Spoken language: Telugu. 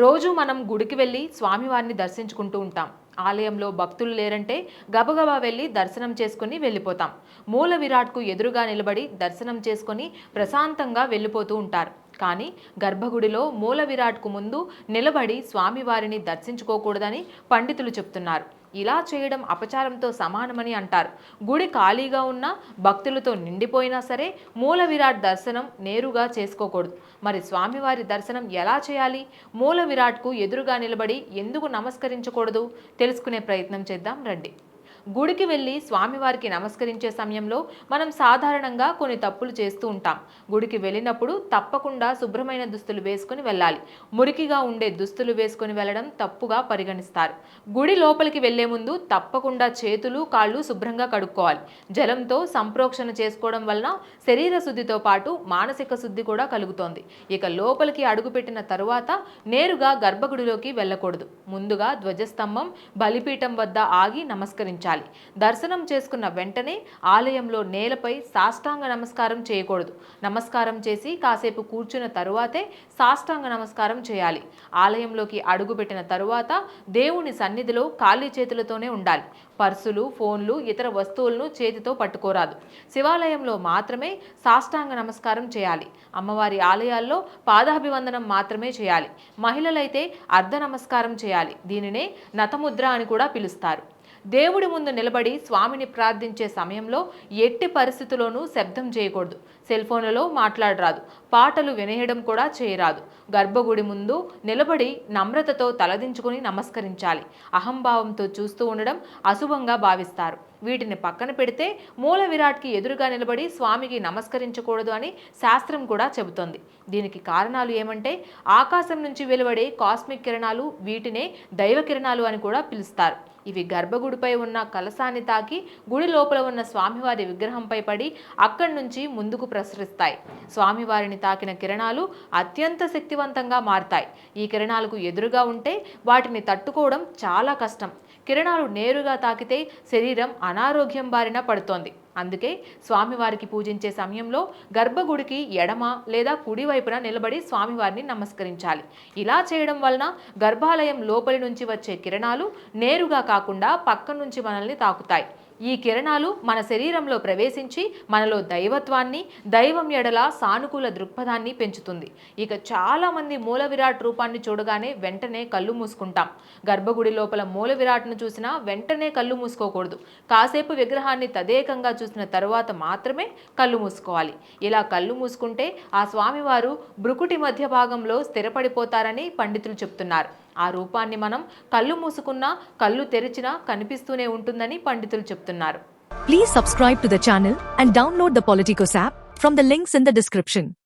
రోజు మనం గుడికి వెళ్ళి స్వామివారిని దర్శించుకుంటూ ఉంటాం. ఆలయంలో భక్తులు లేరంటే గబగబా వెళ్ళి దర్శనం చేసుకుని వెళ్ళిపోతాం. మూల విరాట్కు ఎదురుగా నిలబడి దర్శనం చేసుకొని ప్రశాంతంగా వెళ్ళిపోతూ ఉంటారు. కానీ గర్భగుడిలో మూల విరాట్కు ముందు నిలబడి స్వామివారిని దర్శించుకోకూడదని పండితులు చెప్తున్నారు. ఇలా చేయడం అపచారంతో సమానమని అంటారు. గుడి ఖాళీగా ఉన్న భక్తులతో నిండిపోయినా సరే మూల విరాట్ దర్శనం నేరుగా చేసుకోకూడదు. మరి స్వామివారి దర్శనం ఎలా చేయాలి? మూల విరాట్కు ఎదురుగా నిలబడి ఎందుకు నమస్కరించకూడదు? తెలుసుకునే ప్రయత్నం చేద్దాం రండి. గుడికి వెళ్ళి స్వామివారికి నమస్కరించే సమయంలో మనం సాధారణంగా కొన్ని తప్పులు చేస్తూ ఉంటాం. గుడికి వెళ్ళినప్పుడు తప్పకుండా శుభ్రమైన దుస్తులు వేసుకుని వెళ్ళాలి. మురికిగా ఉండే దుస్తులు వేసుకుని వెళ్ళడం తప్పుగా పరిగణిస్తారు. గుడి లోపలికి వెళ్ళే ముందు తప్పకుండా చేతులు కాళ్ళు శుభ్రంగా కడుక్కోవాలి. జలంతో సంప్రోక్షణ చేసుకోవడం వలన శరీర శుద్ధితో పాటు మానసిక శుద్ధి కూడా కలుగుతోంది. ఇక లోపలికి అడుగుపెట్టిన తరువాత నేరుగా గర్భగుడిలోకి వెళ్ళకూడదు. ముందుగా ధ్వజస్తంభం బలిపీఠం వద్ద ఆగి నమస్కరించాలి. దర్శనం చేసుకున్న వెంటనే ఆలయంలో నేలపై సాష్టాంగ నమస్కారం చేయకూడదు. నమస్కారం చేసి కాసేపు కూర్చున్న తరువాతే సాష్టాంగ నమస్కారం చేయాలి. ఆలయంలోకి అడుగుపెట్టిన తరువాత దేవుని సన్నిధిలో ఖాళీ చేతులతోనే ఉండాలి. పర్సులు ఫోన్లు ఇతర వస్తువులను చేతితో పట్టుకోరాదు. శివాలయంలో మాత్రమే సాష్టాంగ నమస్కారం చేయాలి. అమ్మవారి ఆలయాల్లో పాదాభివందనం మాత్రమే చేయాలి. మహిళలైతే అర్ధ నమస్కారం చేయాలి. దీనినే నతముద్ర అని కూడా పిలుస్తారు. దేవుడి ముందు నిలబడి స్వామిని ప్రార్థించే సమయంలో ఎట్టి పరిస్థితుల్లోనూ శబ్దం చేయకూడదు. సెల్ ఫోన్లలో మాట్లాడరాదు. పాటలు వినేయడం కూడా చేయరాదు. గర్భగుడి ముందు నిలబడి నమ్రతతో తలదించుకుని నమస్కరించాలి. అహంభావంతో చూస్తూ ఉండడం అశుభంగా భావిస్తారు. వీటిని పక్కన పెడితే మూల విరాట్కి ఎదురుగా నిలబడి స్వామికి నమస్కరించకూడదు అని శాస్త్రం కూడా చెబుతోంది. దీనికి కారణాలు ఏమంటే ఆకాశం నుంచి వెలువడే కాస్మిక్ కిరణాలు వీటినే దైవ కిరణాలు అని కూడా పిలుస్తారు. ఇవి గర్భగుడిపై ఉన్న కలసాన్ని తాకి గుడి లోపల ఉన్న స్వామివారి విగ్రహంపై పడి అక్కడి నుంచి ముందుకు ప్రసరిస్తాయి. స్వామివారిని తాకిన కిరణాలు అత్యంత శక్తివంతంగా మారతాయి. ఈ కిరణాలకు ఎదురుగా ఉంటే వాటిని తట్టుకోవడం చాలా కష్టం. కిరణాలు నేరుగా తాకితే శరీరం అనారోగ్యం బారిన పడుతోంది. అందుకే స్వామివారికి పూజించే సమయంలో గర్భగుడికి ఎడమ లేదా కుడి వైపున నిలబడి స్వామివారిని నమస్కరించాలి. ఇలా చేయడం వలన గర్భాలయం లోపలి నుంచి వచ్చే కిరణాలు నేరుగా కాకుండా పక్క నుంచి మనల్ని తాకుతాయి. ఈ కిరణాలు మన శరీరంలో ప్రవేశించి మనలో దైవత్వాన్ని దైవం ఎడల సానుకూల దృక్పథాన్ని పెంచుతుంది. ఇక చాలామంది మూల విరాట్ రూపాన్ని చూడగానే వెంటనే కళ్ళు మూసుకుంటాం. గర్భగుడి లోపల మూల విరాట్ను చూసినా వెంటనే కళ్ళు మూసుకోకూడదు. కాసేపు విగ్రహాన్ని తదేకంగా చూసిన తరువాత మాత్రమే కళ్ళు మూసుకోవాలి. ఇలా కళ్ళు మూసుకుంటే ఆ స్వామివారు బ్రుకుటి మధ్య భాగంలో స్థిరపడిపోతారని పండితులు చెప్తున్నారు. ఆ రూపాన్ని మనం కళ్ళు మూసుకున్నా కళ్ళు తెరిచినా కనిపిస్తూనే ఉంటుందని పండితులు చెప్తున్నారు. Please subscribe to the channel and download the Politicos app from the links in the description